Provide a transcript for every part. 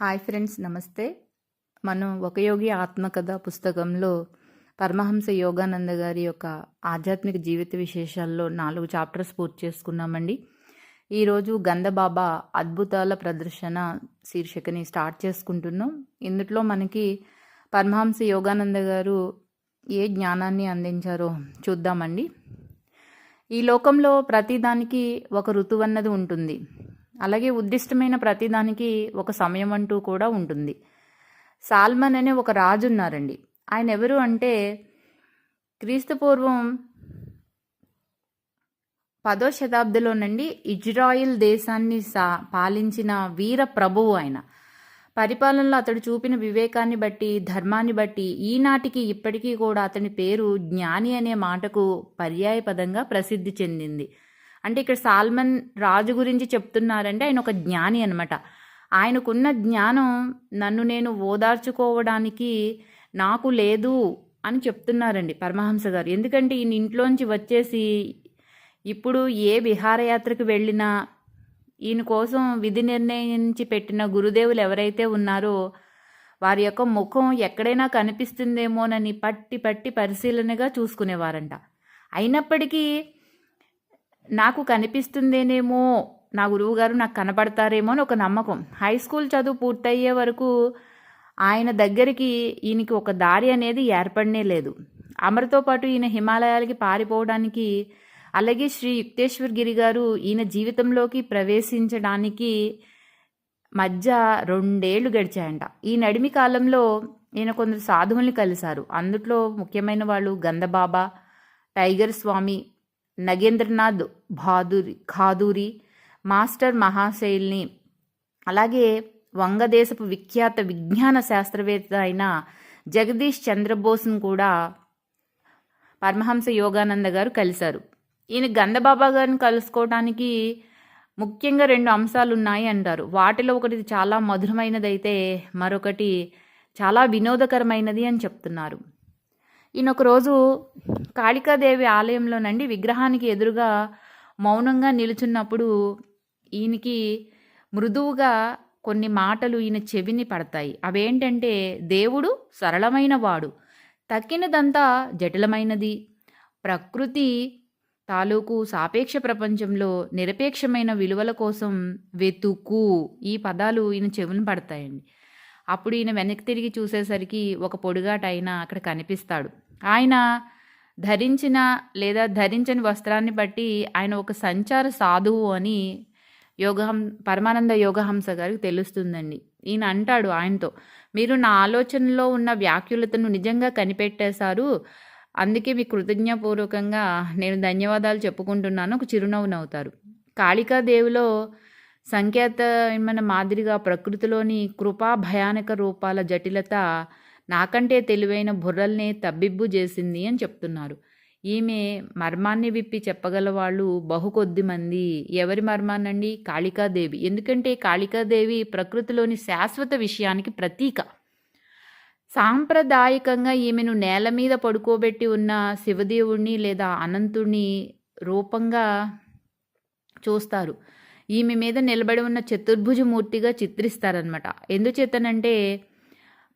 Hi friends నమస్తే. మనం ఒక యోగి ఆత్మకథ పుస్తకంలో పరమహంస యోగానంద గారి యొక్క ఆధ్యాత్మిక జీవిత విశేషాల్లో నాలుగు చాప్టర్స్ పూర్తి చేసుకున్నామండి. ఈరోజు గంధబాబా అద్భుతాల ప్రదర్శన శీర్షికని స్టార్ట్ చేసుకుంటున్నాం. ఇందులో మనకి పరమహంస యోగానంద గారు ఏ జ్ఞానాన్ని అందించారో చూద్దామండి. ఈ లోకంలో ప్రతిదానికి ఒక ఋతువు అన్నది ఉంటుంది. అలాగే ఉద్దిష్టమైన ప్రతిదానికి ఒక సమయం అంటూ కూడా ఉంటుంది. సాల్మన్ అనే ఒక రాజు ఉన్నారండి. ఆయన ఎవరు అంటే క్రీస్తుపూర్వం పదో శతాబ్దిలోనండి ఇజ్రాయిల్ దేశాన్ని సా పాలించిన వీర ప్రభువు ఆయన. పరిపాలనలో అతడు చూపిన వివేకాన్ని బట్టి ధర్మాన్ని బట్టి ఈనాటికి ఇప్పటికీ కూడా అతని పేరు జ్ఞాని అనే మాటకు పర్యాయపదంగా ప్రసిద్ధి చెందింది. అంటే ఇక్కడ సాల్మన్ రాజు గురించి చెప్తున్నారంటే ఆయన ఒక జ్ఞాని అనమాట ఆయనకున్న జ్ఞానం నన్ను నేను ఓదార్చుకోవడానికి నాకు లేదు అని చెప్తున్నారండి పరమహంస గారు. ఎందుకంటే ఈయన ఇంట్లోంచి వచ్చేసి ఇప్పుడు ఏ విహారయాత్రకు వెళ్ళినా ఈయన కోసం విధి నిర్ణయించి పెట్టిన గురుదేవులు ఎవరైతే ఉన్నారో వారి యొక్క ముఖం ఎక్కడైనా కనిపిస్తుందేమోనని పట్టి పట్టి పరిశీలనగా చూసుకునేవారంట. అయినప్పటికీ నాకు కనిపిస్తుందేనేమో నా గురువుగారు నాకు కనపడతారేమో అని ఒక నమ్మకం. హై స్కూల్ చదువు పూర్తయ్యే వరకు ఆయన దగ్గరికి ఈయనకి ఒక దారి అనేది ఏర్పడనే లేదు. అమరతో పాటు ఈయన హిమాలయాలకి పారిపోవడానికి అలాగే శ్రీ యుక్తేశ్వర్ గిరి గారు ఈయన జీవితంలోకి ప్రవేశించడానికి మధ్య రెండేళ్ళు గడిచాయంట. ఈ నడిమి కాలంలో ఈయన కొందరు సాధువుల్ని కలిశారు. అందుట్లో ముఖ్యమైన వాళ్ళు గంధబాబా టైగర్ స్వామి నగేంద్రనాథ్ భాదూరి ఖాదూరి మాస్టర్ మహాశైల్ని అలాగే వంగదేశపు విఖ్యాత విజ్ఞాన శాస్త్రవేత్త అయిన జగదీష్ చంద్రబోస్ను కూడా పరమహంస యోగానంద గారు కలిశారు. ఈయన గంధబాబా గారిని కలుసుకోవడానికి ముఖ్యంగా రెండు అంశాలు ఉన్నాయి అంటారు. వాటిలో ఒకటి చాలా మధురమైనదైతే మరొకటి చాలా వినోదకరమైనది అని చెప్తున్నారు. ఈయన ఒకరోజు కాళికాదేవి ఆలయంలోనండి విగ్రహానికి ఎదురుగా మౌనంగా నిలుచున్నప్పుడు ఈయనకి మృదువుగా కొన్ని మాటలు ఈయన చెవిని పడతాయి. అవేంటంటే దేవుడు సరళమైన వాడు. తక్కినదంతా జటిలమైనది. ప్రకృతి తాలూకు సాపేక్ష ప్రపంచంలో నిరపేక్షమైన విలువల కోసం వెతుకు. ఈ పదాలు ఈయన చెవిని పడతాయండి. అప్పుడు ఈయన వెనక్కి తిరిగి చూసేసరికి ఒక పొడుగాట ఆయన అక్కడ కనిపిస్తాడు. ఆయన ధరించిన లేదా ధరించని వస్త్రాన్ని బట్టి ఆయన ఒక సంచార సాధువు అని యోగహం పరమానంద యోగహంస గారికి తెలుస్తుందండి. ఈయన అంటాడు ఆయనతో మీరు నా ఆలోచనలో ఉన్న వ్యాఖ్యలతను నిజంగా కనిపెట్టేశారు. అందుకే మీ కృతజ్ఞపూర్వకంగా నేను ధన్యవాదాలు చెప్పుకుంటున్నాను. ఒక చిరునవ్వు నవ్వుతారు కాళికాదేవిలో సంకేతమైన మాదిరిగా ప్రకృతిలోని కృపా భయానక రూపాల జటిలత నాకంటే తెలివైన బుర్రల్ని తబ్బిబ్బు చేసింది అని చెప్తున్నారు. ఈమె మర్మాన్ని విప్పి చెప్పగలవాళ్ళు బహు బహుకొద్ది మంది. ఎవరి మర్మాన్నండి? కాళికాదేవి. ఎందుకంటే కాళికాదేవి ప్రకృతిలోని శాశ్వత విషయానికి ప్రతీక. సాంప్రదాయకంగా ఈమెను నేల మీద పడుకోబెట్టి ఉన్న శివదేవుణ్ణి లేదా అనంతుణ్ణి రూపంగా చూస్తారు. ఈమె మీద నిలబడి ఉన్న చతుర్భుజమూర్తిగా చిత్రిస్తారనమాట ఎందుచేతనంటే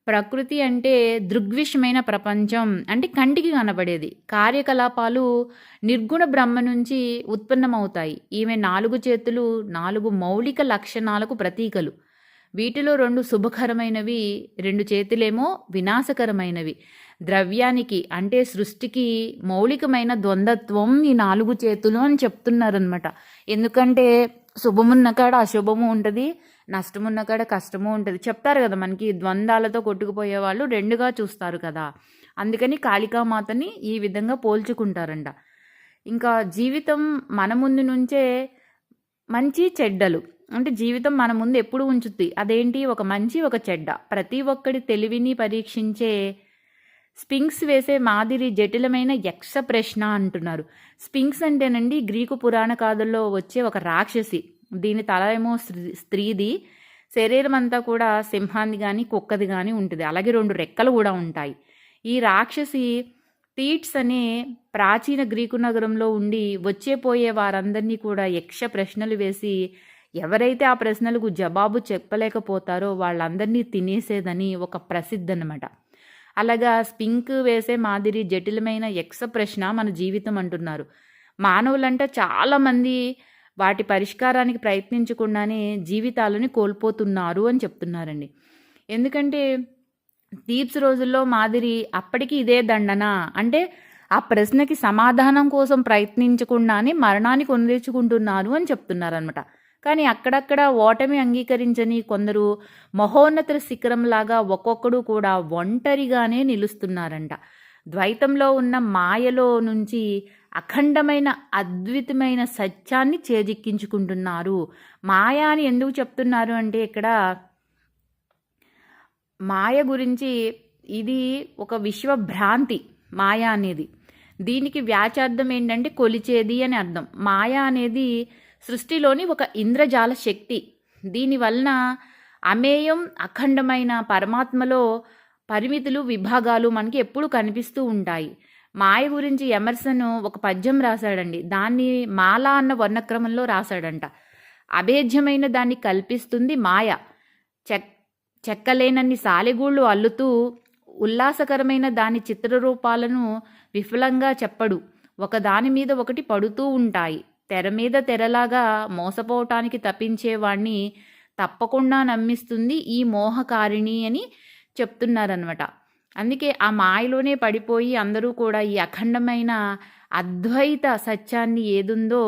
ప్రకృతి అంటే దృగ్విషమైన ప్రపంచం అంటే కంటికి కనబడేది. కార్యకలాపాలు నిర్గుణ బ్రహ్మ నుంచి ఉత్పన్నమవుతాయి. ఈమె నాలుగు చేతులు నాలుగు మౌలిక లక్షణాలకు ప్రతీకలు. వీటిలో రెండు శుభకరమైనవి రెండు చేతులేమో వినాశకరమైనవి. ద్రవ్యానికి అంటే సృష్టికి మౌలికమైన ద్వంద్వత్వం ఈ నాలుగు చేతులు అని చెప్తున్నారనమాట ఎందుకంటే శుభమున్న కాడ అశుభము ఉంటుంది నష్టమున్న కాడ కష్టము ఉంటుంది. చెప్తారు కదా మనకి ద్వంద్వాలతో కొట్టుకుపోయే వాళ్ళు రెండుగా చూస్తారు కదా. అందుకని కాళికామాతని ఈ విధంగా పోల్చుకుంటారంట. ఇంకా జీవితం మన ముందు నుంచే మంచి చెడ్డలు. అంటే జీవితం మన ముందు ఎప్పుడు ఉంచుద్ది? అదేంటి? ఒక మంచి ఒక చెడ్డ. ప్రతి ఒక్కడి తెలివిని పరీక్షించే స్పింక్స్ వేసే మాదిరి జటిలమైన యక్ష ప్రశ్న అంటున్నారు. స్పింక్స్ అంటేనండి గ్రీకు పురాణ కాదుల్లో వచ్చే ఒక రాక్షసి. దీని తల ఏమో స్త్రీది శరీరం అంతా కూడా సింహాన్ని కానీ కుక్కది కానీ ఉంటుంది. అలాగే రెండు రెక్కలు కూడా ఉంటాయి. ఈ రాక్షసి టీట్స్ అనే ప్రాచీన గ్రీకు నగరంలో ఉండి వచ్చే పోయే వారందరినీ కూడా యక్ష ప్రశ్నలు వేసి ఎవరైతే ఆ ప్రశ్నలకు జవాబు చెప్పలేకపోతారో వాళ్ళందరినీ తినేసేదని ఒక ప్రసిద్ధి అనమాట అలాగా స్పింక్ వేసే మాదిరి జటిలమైన యక్ష ప్రశ్న మన జీవితం అంటున్నారు. మానవులంటే చాలామంది వాటి పరిష్కారానికి ప్రయత్నించకుండానే జీవితాలని కోల్పోతున్నారు అని చెప్తున్నారండి. ఎందుకంటే దీప్స్ రోజుల్లో మాదిరి అప్పటికి ఇదే దండన? అంటే ఆ ప్రశ్నకి సమాధానం కోసం ప్రయత్నించకుండానే మరణాన్ని కొనితెచ్చుకుంటున్నారు అని చెప్తున్నారనమాట కానీ అక్కడక్కడ ఓటమి అంగీకరించని కొందరు మహోన్నత శిఖరంలాగా ఒక్కొక్కడు కూడా ఒంటరిగానే నిలుస్తున్నారంట. ద్వైతంలో ఉన్న మాయలో నుంచి అఖండమైన అద్వితమైన సత్యాన్ని చేజిక్కించుకుంటున్నారు. మాయ అని ఎందుకు చెప్తున్నారు అంటే ఇక్కడ మాయ గురించి ఇది ఒక విశ్వభ్రాంతి మాయ అనేది. దీనికి వ్యాచార్థం ఏంటంటే కొలిచేది అని అర్థం. మాయ అనేది సృష్టిలోని ఒక ఇంద్రజాల శక్తి. దీనివలన అమేయం అఖండమైన పరమాత్మలో పరిమితులు విభాగాలు మనకి ఎప్పుడు కనిపిస్తూ ఉంటాయి. మాయ గురించి ఎమర్సన్ ఒక పద్యం రాశాడండి. దాన్ని మాల అన్న వర్ణక్రమంలో రాశాడంట. అభేద్యమైన దాన్ని కల్పిస్తుంది మాయ. చెక్ చెక్కలేనన్ని సాలెగూళ్ళు అల్లుతూ ఉల్లాసకరమైన దాని చిత్రరూపాలను విఫలంగా చెప్పడు. ఒకదాని మీద ఒకటి పడుతూ ఉంటాయి. తెర మీద తెరలాగా మోసపోవటానికి తప్పించేవాణ్ణి తప్పకుండా నమ్మిస్తుంది ఈ మోహకారిణి అని చెప్తున్నారనమాట అందుకే ఆ మాయలోనే పడిపోయి అందరూ కూడా ఈ అఖండమైన అద్వైత సత్యాన్ని ఏదుందో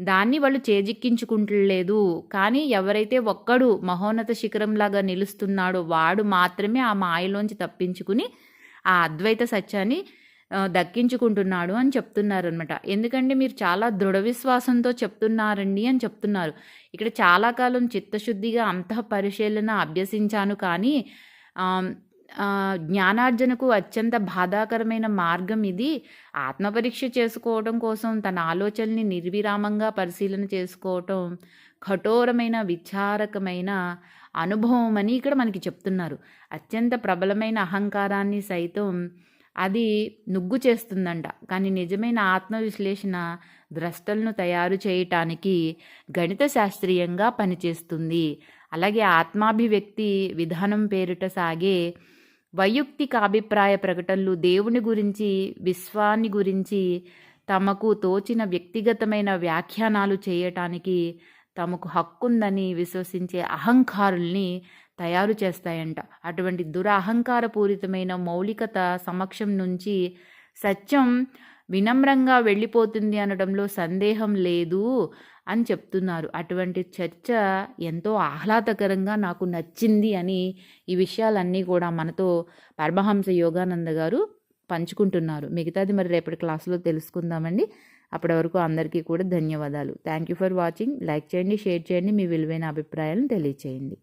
దాన్ని వాళ్ళు చేజిక్కించుకుంటలేదు. కానీ ఎవరైతే ఒక్కడు మహోన్నత శిఖరంలాగా నిలుస్తున్నాడో వాడు మాత్రమే ఆ మాయలోంచి తప్పించుకుని ఆ అద్వైత సత్యాన్ని దక్కించుకుంటున్నాడు అని చెప్తున్నారనమాట ఎందుకంటే మీరు చాలా దృఢ విశ్వాసంతో చెప్తున్నారండి అని చెప్తున్నారు. ఇక్కడ చాలా కాలం చిత్తశుద్ధిగా అంతః పరిశీలన అభ్యసించాను కానీ జ్ఞానార్జనకు అత్యంత బాధాకరమైన మార్గం ఇది. ఆత్మపరీక్ష చేసుకోవడం కోసం తన ఆలోచనని నిర్విరామంగా పరిశీలన చేసుకోవటం కఠోరమైన విచారకమైన అనుభవం అని ఇక్కడ మనకి చెప్తున్నారు. అత్యంత ప్రబలమైన అహంకారాన్ని సైతం అది నుగ్గు చేస్తుందంట. కానీ నిజమైన ఆత్మవిశ్లేషణ ద్రష్టలను తయారు చేయటానికి గణిత శాస్త్రీయంగా పనిచేస్తుంది. అలాగే ఆత్మాభివ్యక్తి విధానం పేరిట సాగే వైయక్తిక అభిప్రాయ ప్రకటనలు దేవుని గురించి విశ్వాన్ని గురించి తమకు తోచిన వ్యక్తిగతమైన వ్యాఖ్యానాలు చేయటానికి తమకు హక్కుందని విశ్వసించే అహంకారుల్ని తయారు చేస్తాయంట. అటువంటి దురహంకారపూరితమైన మౌలికత సమక్షం నుంచి సత్యం వినమ్రంగా వెళ్ళిపోతుంది అనడంలో సందేహం లేదు అని చెప్తున్నారు. అటువంటి చర్చ ఎంతో ఆహ్లాదకరంగా నాకు నచ్చింది అని ఈ విషయాలన్నీ కూడా మనతో పరమహంస యోగానంద గారు పంచుకుంటున్నారు. మిగతాది మరి రేపటి క్లాసులో తెలుసుకుందామండి. అప్పటి వరకు అందరికీ కూడా ధన్యవాదాలు. Thank you for watching. Like చేయండి షేర్ చేయండి. మీ విలువైన అభిప్రాయాలను తెలియచేయండి.